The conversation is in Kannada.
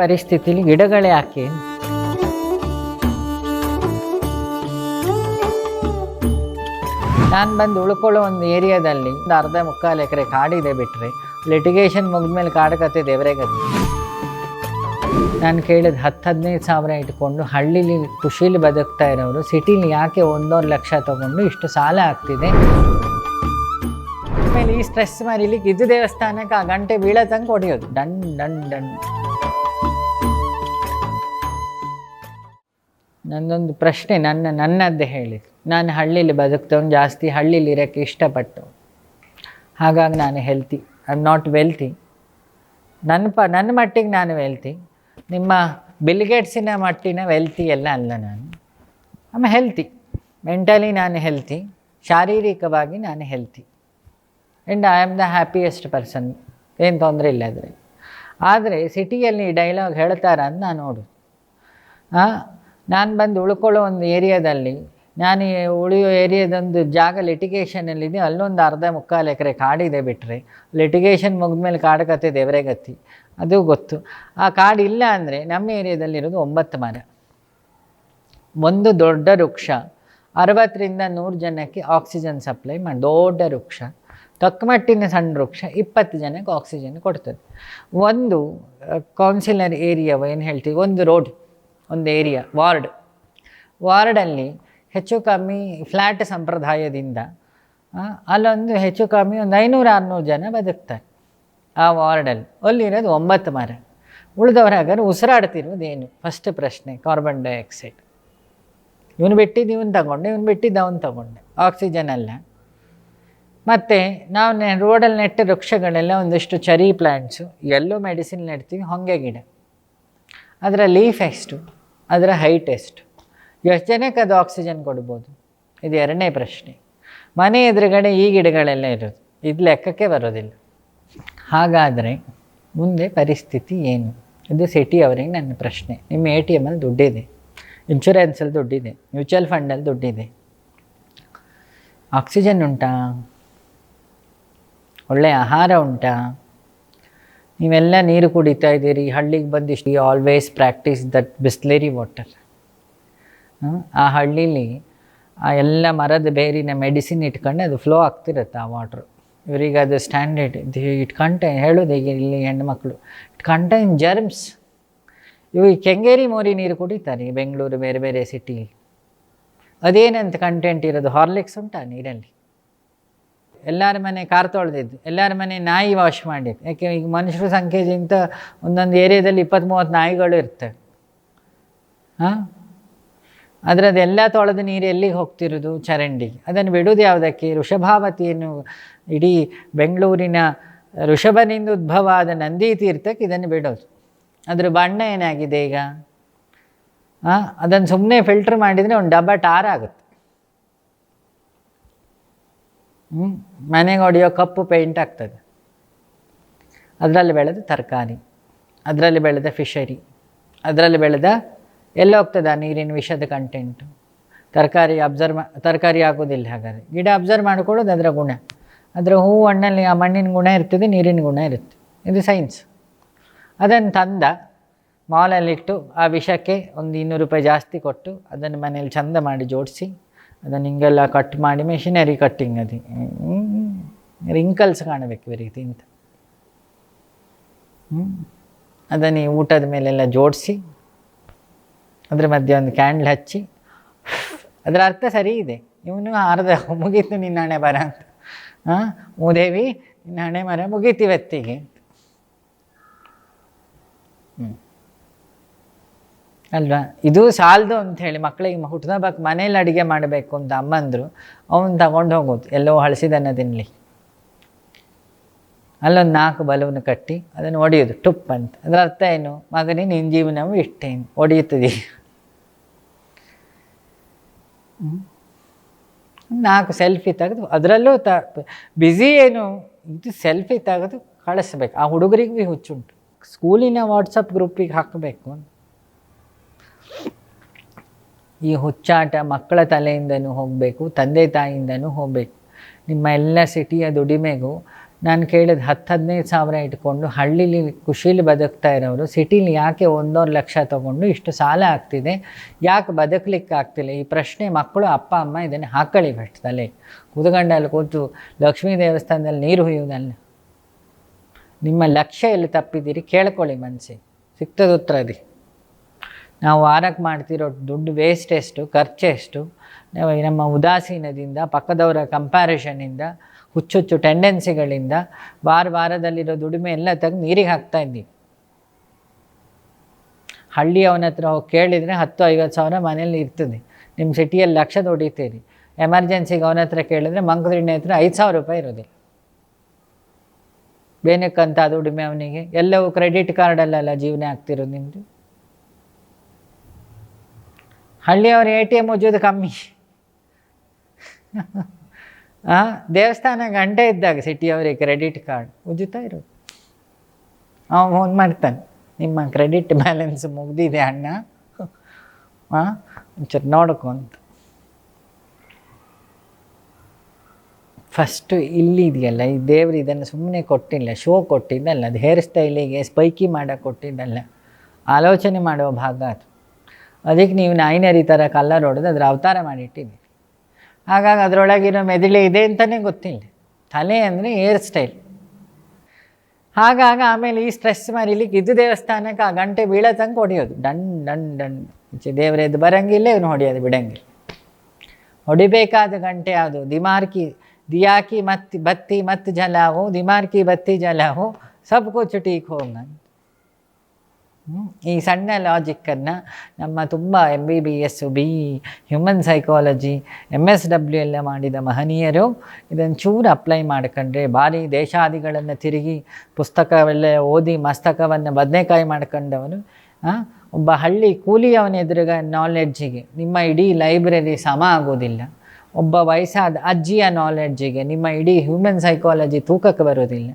ಪರಿಸ್ಥಿತಿಲಿ ಗಿಡಗಳೇ ಯಾಕೆ ನಾನು ಬಂದು ಉಳ್ಕೊಳ್ಳೋ ಒಂದು ಏರಿಯಾದಲ್ಲಿ ಒಂದು ಅರ್ಧ ಮುಕ್ಕಾಲು ಎಕರೆ ಕಾಡಿದೆ ಬಿಟ್ಟರೆ ಲಿಟಿಗೇಷನ್ ಮುಗಿದ್ಮೇಲೆ ಕಾಡು ಕತೆ ದೇವರೇ ಕತೆ ನಾನು ಕೇಳಿದ ಹತ್ತು ಹದಿನೈದು ಸಾವಿರ ಇಟ್ಕೊಂಡು ಹಳ್ಳಿಲಿ ಖುಷಿಲಿ ಬದುಕ್ತಾ ಇರೋರು, ಸಿಟೀಲಿ ಯಾಕೆ ಒಂದೂವರೆ ಲಕ್ಷ ತಗೊಂಡು ಇಷ್ಟು ಸಾಲ ಆಗ್ತಿದೆ ಆಮೇಲೆ ಈ ಸ್ಟ್ರೆಸ್ ಮರಿಲಿಕ್ಕೆ ಇದು ದೇವಸ್ಥಾನಕ್ಕೆ ಆ ಗಂಟೆ ಬೀಳೋ ಹೊಡೆಯೋದು. Done done done. ನನ್ನೊಂದು ಪ್ರಶ್ನೆ ನನ್ನ, ನನ್ನದ್ದೇ ಹೇಳಿ. ನಾನು ಹಳ್ಳೀಲಿ ಬದುಕ್ತವನು, ಜಾಸ್ತಿ ಹಳ್ಳೀಲಿ ಇರೋಕ್ಕೆ ಇಷ್ಟಪಟ್ಟು ಹಾಗಾಗಿ ನಾನು healthy I am not wealthy ನನ್ನ ಪ, ನನ್ನ ಮಟ್ಟಿಗೆ ನಾನು ವೆಲ್ತಿ ನಿಮ್ಮ ಬಿಲ್ಗೇಟ್ಸಿನ ಮಟ್ಟಿನ ವೆಲ್ತಿ ಎಲ್ಲ ಅಲ್ಲ ನಾನು. ಆಮೇಲೆ ಹೆಲ್ತಿ ಮೆಂಟಲಿ ನಾನು ಹೆಲ್ತಿ ಶಾರೀರಿಕವಾಗಿ ನಾನು healthy and I am the happiest person ಏನು ತೊಂದರೆ ಇಲ್ಲ ಅದರೆ ಆದರೆ ಸಿಟಿಯಲ್ಲಿ ಡೈಲಾಗ್ ಹೇಳ್ತಾರ ಅಂತ ನಾನು ನೋಡು ನಾನು ಬಂದು ಉಳ್ಕೊಳ್ಳೋ ಒಂದು ಏರಿಯಾದಲ್ಲಿ, ನಾನು ಉಳಿಯೋ ಏರಿಯಾದೊಂದು ಜಾಗ ಲಿಟಿಗೇಷನಲ್ಲಿದೆ ಅಲ್ಲೊಂದು ಅರ್ಧ ಮುಕ್ಕಾಲು ಎಕರೆ ಕಾಡಿದೆ ಬಿಟ್ಟರೆ ಲಿಟಿಗೇಷನ್ ಮುಗಿದ್ಮೇಲೆ ಕಾಡು ಕತೆ ದೇವರೇ ಗತಿ ಅದು ಗೊತ್ತು. ಆ ಕಾಡು ಇಲ್ಲ ಅಂದರೆ ನಮ್ಮ ಏರಿಯಾದಲ್ಲಿರೋದು ಒಂಬತ್ತು ಮರ. ಒಂದು ದೊಡ್ಡ ವೃಕ್ಷ, ಅರವತ್ತರಿಂದ ನೂರು ಜನಕ್ಕೆ ಆಕ್ಸಿಜನ್ ಸಪ್ಲೈ ಮಾಡಿ, ದೊಡ್ಡ ವೃಕ್ಷ ತಕ್ಕಮಟ್ಟಿನ ಸಣ್ಣ ವೃಕ್ಷ, ಇಪ್ಪತ್ತು ಜನಕ್ಕೆ ಆಕ್ಸಿಜನ್ ಕೊಡ್ತದೆ. ಒಂದು ಕೌನ್ಸಿಲರ್ ಏರಿಯಾವ ಏನು ಹೇಳ್ತೀವಿ? ಒಂದು ರೋಡ್ ಒಂದು ಏರಿಯಾ ವಾರ್ಡ್ ವಾರ್ಡಲ್ಲಿ ಹೆಚ್ಚು ಕಮ್ಮಿ ಫ್ಲ್ಯಾಟ್ ಸಂಪ್ರದಾಯದಿಂದ ಅಲ್ಲೊಂದು ಹೆಚ್ಚು ಕಮ್ಮಿ ಒಂದು ಐನೂರು ಆರುನೂರು ಜನ ಬದುಕ್ತಾರೆ ಆ ವಾರ್ಡಲ್ಲಿ ಅಲ್ಲಿರೋದು ಒಂಬತ್ತು ಮರ. ಉಳಿದವ್ರು ಹಾಗಾದ್ರೆ ಉಸಿರಾಡ್ತಿರೋದೇನು? ಫಸ್ಟ್ ಪ್ರಶ್ನೆ ಕಾರ್ಬನ್ ಡೈಆಕ್ಸೈಡ್ ಇವನು ಬಿಟ್ಟಿದ್ದು ಇವನು ತಗೊಂಡೆ, ಇವನು ಬಿಟ್ಟಿದ್ದು ಅವನು ತಗೊಂಡೆ. ಆಕ್ಸಿಜನ್ ಅಲ್ಲ. ಮತ್ತು ನಾವು ನೆ ರೋಡಲ್ಲಿ ನೆಟ್ಟ ವೃಕ್ಷಗಳೆಲ್ಲ ಒಂದಿಷ್ಟು ಚರಿ ಪ್ಲ್ಯಾಂಟ್ಸು ಎಲ್ಲೋ ಮೆಡಿಸಿನ್ ನೆಡ್ತೀವಿ, ಹೊಂಗೆ ಗಿಡ. ಅದರ ಲೀಫ್ ಎಷ್ಟು? ಅದರ ಹೈಟ್ ಎಷ್ಟು ಎಷ್ಟು ಜನಕ್ಕೆ ಅದು ಆಕ್ಸಿಜನ್ ಕೊಡ್ಬೋದು? ಇದು ಎರಡನೇ ಪ್ರಶ್ನೆ. ಮನೆ ಎದುರುಗಡೆ ಈ ಗಿಡಗಳೆಲ್ಲ ಇರೋದು. ಇದು ಲೆಕ್ಕಕ್ಕೆ ಬರೋದಿಲ್ಲ. ಹಾಗಾದರೆ ಮುಂದೆ ಪರಿಸ್ಥಿತಿ ಏನು? ಇದು ಸಿಟಿ ಅವರಿಗೆ ನನ್ನ ಪ್ರಶ್ನೆ. ನಿಮ್ಮ ಎ ಟಿ ಎಮಲ್ಲಿ ದುಡ್ಡಿದೆ. ಇನ್ಶೂರೆನ್ಸಲ್ಲಿ ದುಡ್ಡಿದೆ. ಮ್ಯೂಚುವಲ್ ಫಂಡಲ್ಲಿ ದುಡ್ಡಿದೆ. ಆಕ್ಸಿಜನ್ ಉಂಟಾ? ಒಳ್ಳೆಯ ಆಹಾರ ಉಂಟಾ? ನೀವೆಲ್ಲ ನೀರು ಕುಡಿತಾ ಇದ್ದೀರಿ. ಹಳ್ಳಿಗೆ ಬಂದಿಷ್ಟು always practise that Bisleri water ಆ ಹಳ್ಳೀಲಿ ಆ ಎಲ್ಲ ಮರದ ಬೇರಿನ ಮೆಡಿಸಿನ್ ಇಟ್ಕೊಂಡು ಅದು ಫ್ಲೋ ಆಗ್ತಿರುತ್ತೆ ಆ ವಾಟ್ರು ಇವರಿಗೆ ಅದು ಸ್ಟ್ಯಾಂಡರ್ಡ್ ಇಟ್ ಕಂಟೈನ್ ಹೇಳೋದು ಈಗ ಇಲ್ಲಿ ಹೆಣ್ಮಕ್ಳು. ಇಟ್ ಕಂಟೈನ್ ಜರ್ಮ್ಸ್ ಇವು ಈ ಕೆಂಗೇರಿ ಮೋರಿ ನೀರು ಕುಡಿತಾರೆ ಈ ಬೆಂಗಳೂರು ಬೇರೆ ಬೇರೆ ಸಿಟಿಲಿ ಅದೇನಂತ ಕಂಟೆಂಟ್ ಇರೋದು? ಹಾರ್ಲಿಕ್ಸ್ ಉಂಟಾ ನೀರಲ್ಲಿ? ಎಲ್ಲರ ಮನೆ ಕಾರ್ ತೊಳೆದಿದ್ದು, ಎಲ್ಲರ ಮನೆ ನಾಯಿ ವಾಶ್ ಮಾಡಿದ್ದು. ಯಾಕೆ ಈಗ ಮನುಷ್ಯರ ಸಂಖ್ಯೆಗಿಂತ ಒಂದೊಂದು ಏರಿಯಾದಲ್ಲಿ ಇಪ್ಪತ್ತು ಮೂವತ್ತು ನಾಯಿಗಳು ಇರ್ತವೆ. ಹಾಂ? ಅದರದ್ದೆಲ್ಲ ತೊಳೆದ ನೀರು ಎಲ್ಲಿಗೆ ಹೋಗ್ತಿರೋದು? ಚರಂಡಿಗೆ. ಅದನ್ನು ಬಿಡೋದು ಯಾವುದಕ್ಕೆ? ವೃಷಭಾವತಿಯನ್ನು ಇಡೀ ಬೆಂಗಳೂರಿನ ಋಷಭನಿಂದ ಉದ್ಭವ ಆದ ನಂದಿ ತೀರ್ಥಕ್ಕೆ ಇದನ್ನು ಬಿಡೋದು. ಅದ್ರ ಬಣ್ಣ ಏನಾಗಿದೆ ಈಗ? ಹಾಂ? ಅದನ್ನು ಸುಮ್ಮನೆ ಫಿಲ್ಟ್ರ್ ಮಾಡಿದರೆ ಒಂದು ಡಬ್ಬ ಟಾರ್ ಆಗುತ್ತೆ. ಹ್ಞೂ ಮನೆಗೆ ಹೊಡೆಯೋ ಕಪ್ಪು ಪೇಂಟ್ ಆಗ್ತದೆ. ಅದರಲ್ಲಿ ಬೆಳೆದ ತರಕಾರಿ, ಅದರಲ್ಲಿ ಬೆಳೆದ ಫಿಶರಿ ಅದರಲ್ಲಿ ಬೆಳೆದ ಎಲ್ಲ ಹೋಗ್ತದೆ ಆ ನೀರಿನ ವಿಷದ ಕಂಟೆಂಟು ತರಕಾರಿ ಅಬ್ಸರ್ವ್ ತರಕಾರಿ ಆಗೋದಿಲ್ಲ ಹಾಗಾದರೆ. ಗಿಡ ಅಬ್ಸರ್ವ್ ಮಾಡ್ಕೊಳ್ಳೋದು ಅದರ ಗುಣ. ಅದರ ಹೂವು ಹಣ್ಣಲ್ಲಿ ಆ ಮಣ್ಣಿನ ಗುಣ ಇರ್ತದೆ, ನೀರಿನ ಗುಣ ಇರುತ್ತೆ. ಇದು ಸೈನ್ಸ್ ಅದನ್ನು ತಂದ ಮಾಲಲ್ಲಿಟ್ಟು ಆ ವಿಷಕ್ಕೆ ಒಂದು ಇನ್ನೂರು ರೂಪಾಯಿ ಜಾಸ್ತಿ ಕೊಟ್ಟು ಅದನ್ನು ಮನೇಲಿ ಚಂದ ಮಾಡಿ ಜೋಡಿಸಿ ಅದನ್ನು ಹಿಂಗೆಲ್ಲ ಕಟ್ ಮಾಡಿ ಮೆಷಿನರಿ ಕಟ್ಟಿಂಗ್ ಅದು. ರಿಂಕಲ್ಸ್ ಕಾಣಬೇಕು ಇವರಿಗೆ ತಿಂತ ಹ್ಞೂ ಅದನ್ನು ಊಟದ ಮೇಲೆಲ್ಲ ಜೋಡಿಸಿ, ಅದ್ರ ಮಧ್ಯೆ ಒಂದು ಕ್ಯಾಂಡ್ಲ್ ಹಚ್ಚಿ. ಅದರ ಅರ್ಥ ಸರಿ ಇದೆ. ಇವನು ಅರ್ಧ ಮುಗೀತು ನಿನ್ನ ಹಣೆ ಬರ ಅಂತ. ಹಾಂ? ಮೂದೇವಿ, ನಿನ್ನ ಹಣೆ ಮರ ಮುಗೀತು ಇವತ್ತಿಗೆ ಹ್ಞೂ ಅಲ್ವಾ? ಇದು ಸಾಲದು ಅಂಥೇಳಿ ಮಕ್ಕಳಿಗೆ ಹುಟ್ಟಿದಬೇಕು ಮನೇಲಿ ಅಡುಗೆ ಮಾಡಬೇಕು ಅಂತ ಅಮ್ಮಂದರು, ಅವನು ತಗೊಂಡು ಹೋಗೋದು, ಎಲ್ಲೋ ಹಳಸಿದನ್ನ ತಿನ್ನಲಿ ಅಲ್ಲೊಂದು ನಾಲ್ಕು ಬಲೂನ್ ಕಟ್ಟಿ ಅದನ್ನು ಒಡೆಯೋದು, ಟುಪ್ ಅಂತ. ಅದರ ಅರ್ಥ ಏನು? ಮಗನೇ ನಿನ್ನ ಜೀವನವು ಇಷ್ಟೇನು ಒಡೆಯುತ್ತದೆ. ನಾಲ್ಕು ಸೆಲ್ಫಿ ತೆಗೆದು, ಅದರಲ್ಲೂ ತ ಬ್ಯುಸಿ ಏನು? ಇದು ಸೆಲ್ಫಿ ತೆಗೆದು ಕಳಿಸ್ಬೇಕು. ಆ ಹುಡುಗರಿಗೂ ಹುಚ್ಚುಂಟು. ಸ್ಕೂಲಿನ ವಾಟ್ಸಪ್ ಗ್ರೂಪಿಗೆ ಹಾಕಬೇಕು ಈ ಹುಚ್ಚಾಟ ಮಕ್ಕಳ ತಲೆಯಿಂದನೂ ಹೋಗಬೇಕು, ತಂದೆ ತಾಯಿಯಿಂದನೂ ಹೋಗಬೇಕು. ನಿಮ್ಮ ಎಲ್ಲ ಸಿಟಿಯ ದುಡಿಮೆಗೂ ನಾನು ಕೇಳಿದ ಹತ್ತು ಹದಿನೈದು ಸಾವಿರ ಇಟ್ಕೊಂಡು ಹಳ್ಳೀಲಿ ಖುಷೀಲಿ ಬದುಕ್ತಾ ಇರೋರು, ಸಿಟೀಲಿ ಯಾಕೆ ಒಂದೂವರೆ ಲಕ್ಷ ತೊಗೊಂಡು ಇಷ್ಟು ಸಾಲ ಆಗ್ತಿದೆ, ಯಾಕೆ ಬದುಕಲಿಕ್ಕೆ ಆಗ್ತಿಲ್ಲ ಈ ಪ್ರಶ್ನೆ ಮಕ್ಕಳು, ಅಪ್ಪ, ಅಮ್ಮ ಇದನ್ನು ಹಾಕೊಳ್ಳಿ ಫಸ್ಟ್ ತಲೆ. ಕೂತು ಲಕ್ಷ್ಮೀ ದೇವಸ್ಥಾನದಲ್ಲಿ ನೀರು ಹುಯ್ಯೋದಲ್ಲ ನಿಮ್ಮ ಲಕ್ಷ್ಯ ಎಲ್ಲಿ ತಪ್ಪಿದ್ದೀರಿ ಕೇಳ್ಕೊಳ್ಳಿ ಮನಸ್ಸಿಗೆ. ಸಿಕ್ತದ ಉತ್ತರ ಅದಿ. ನಾವು ವಾರಕ್ಕೆ ಮಾಡ್ತಿರೋ ದುಡ್ಡು ವೇಸ್ಟ್ ಎಷ್ಟು ಖರ್ಚೆಷ್ಟು ನಮ್ಮ ಉದಾಸೀನದಿಂದ, ಪಕ್ಕದವರ ಕಂಪ್ಯಾರಿಷನಿಂದ ಹುಚ್ಚುಚ್ಚು ಟೆಂಡೆನ್ಸಿಗಳಿಂದ ವಾರ ವಾರದಲ್ಲಿರೋ ದುಡಿಮೆ ಎಲ್ಲ ತೆಗೆದು ನೀರಿಗೆ ಹಾಕ್ತಾ ಇದ್ದೀವಿ ಹಳ್ಳಿಯವನ ಹತ್ರ ಹೋಗಿ ಕೇಳಿದರೆ ಹತ್ತು, ಐವತ್ತು ಸಾವಿರ ಮನೇಲಿ ಇರ್ತದೆ. ನಿಮ್ಮ ಸಿಟಿಯಲ್ಲಿ ಲಕ್ಷ ದುಡಿತೀರಿ ಎಮರ್ಜೆನ್ಸಿಗೆ ಅವನ ಹತ್ರ ಕೇಳಿದ್ರೆ ಮಂಕದಿಣ್ಣೆ ಹತ್ರ ಐದು ಸಾವಿರ ರೂಪಾಯಿ ಇರೋದಿಲ್ಲ. ಬೇನಕ್ಕಂತ ದುಡಿಮೆ ಅವನಿಗೆ. ಎಲ್ಲವೂ ಕ್ರೆಡಿಟ್ ಕಾರ್ಡಲ್ಲೆಲ್ಲ ಜೀವನ ಆಗ್ತಿರೋದು ನಿಮ್ಮದು ಹಳ್ಳಿಯವ್ರ ಎ ಟಿ ಎಂ ಉಜ್ಜೋದು ಕಮ್ಮಿ. ದೇವಸ್ಥಾನ ಗಂಟೆ ಇದ್ದಾಗ ಸಿಟಿಯವರಿಗೆ ಕ್ರೆಡಿಟ್ ಕಾರ್ಡ್ ಉಜ್ಜುತ್ತಾ ಇರೋದು. ಅವನು ಫೋನ್ ಮಾಡ್ತಾನೆ, ನಿಮ್ಮ ಕ್ರೆಡಿಟ್ ಬ್ಯಾಲೆನ್ಸ್ ಮುಗ್ದಿದೆ ಅಣ್ಣ. ಹಾಂ ಒಂಚೂರು ನೋಡ್ಕೊಂತ ಫಸ್ಟು ಇಲ್ಲಿದೆಯಲ್ಲ, ಈ ದೇವ್ರು ಇದನ್ನು ಸುಮ್ಮನೆ ಕೊಟ್ಟಿಲ್ಲ ಶೋ ಕೊಟ್ಟಿದ್ದಲ್ಲ, ಅದು ಹೇರ್ ಸ್ಟೈಲಿಗೆ ಸ್ಪೈಕಿ ಮಾಡೋಕೆ ಕೊಟ್ಟಿದ್ದಲ್ಲ. ಆಲೋಚನೆ ಮಾಡುವ ಭಾಗ ಅದು. ಅದಕ್ಕೆ ನೀವು ನಾಯಿನರಿ ಥರ ಕಲ್ಲರ್ ಹೊಡೆದು ಅದರ ಅವತಾರ ಮಾಡಿಟ್ಟಿದ್ದೆ ಹಾಗಾಗಿ ಅದರೊಳಗಿರೋ ಮೆದುಳು ಇದೆ ಅಂತಲೇ ಗೊತ್ತಿಲ್ಲ. ತಲೆ ಅಂದರೆ ಏರ್ ಸ್ಟೈಲ್ ಹಾಗಾಗಿ ಆಮೇಲೆ ಈ ಸ್ಟ್ರೆಸ್ ಮರಿಲಿಕ್ಕೆ ಇದು ದೇವಸ್ಥಾನಕ್ಕೆ ಆ ಗಂಟೆ ಬೀಳೋ ತನಕ ಹೊಡೆಯೋದು. Done done done. ದೇವರದ್ದು ಬರಂಗಿಲ್ಲ, ಇವನು ಹೊಡೆಯೋದು ಬಿಡಂಗಿಲ್ಲ. ಹೊಡಿಬೇಕಾದ ಗಂಟೆ ಯಾವುದು? ದಿಮಾರ್ಕಿ, ದಿಯಾಕಿ ಮತ್ತಿ, ಬತ್ತಿ ಮತ್ತು ಜಲಾವು ದಿಮಾರ್ಕಿ ಬತ್ತಿ ಜಲಾವು ಸಬ್ ಕುಚ್ ಟೀಕ್ ಈ ಸಣ್ಣ ಲಾಜಿಕ್ಕನ್ನು ನಮ್ಮ ತುಂಬ M B B S B human psychology M S W ಎಲ್ಲ ಮಾಡಿದ ಮಹನೀಯರು ಇದನ್ನು ಚೂರು ಅಪ್ಲೈ ಮಾಡ್ಕೊಂಡ್ರೆ ಭಾರಿ ದೇಶಾದಿಗಳನ್ನು ತಿರುಗಿ ಪುಸ್ತಕವೆಲ್ಲ ಓದಿ ಮಸ್ತಕವನ್ನು ಬದನೆಕಾಯಿ ಮಾಡ್ಕೊಂಡವನು ಒಬ್ಬ ಹಳ್ಳಿ ಕೂಲಿಯವನ ಎದುರುಗ ನಾಲೆಡ್ಜಿಗೆ ನಿಮ್ಮ ಇಡೀ ಲೈಬ್ರರಿ ಸಮ ಆಗೋದಿಲ್ಲ. ಒಬ್ಬ ವಯಸ್ಸಾದ ಅಜ್ಜಿಯ ನಾಲೆಡ್ಜಿಗೆ ನಿಮ್ಮ ಇಡೀ ಹ್ಯೂಮನ್ ಸೈಕಾಲಜಿ ತೂಕಕ್ಕೆ ಬರೋದಿಲ್ಲ.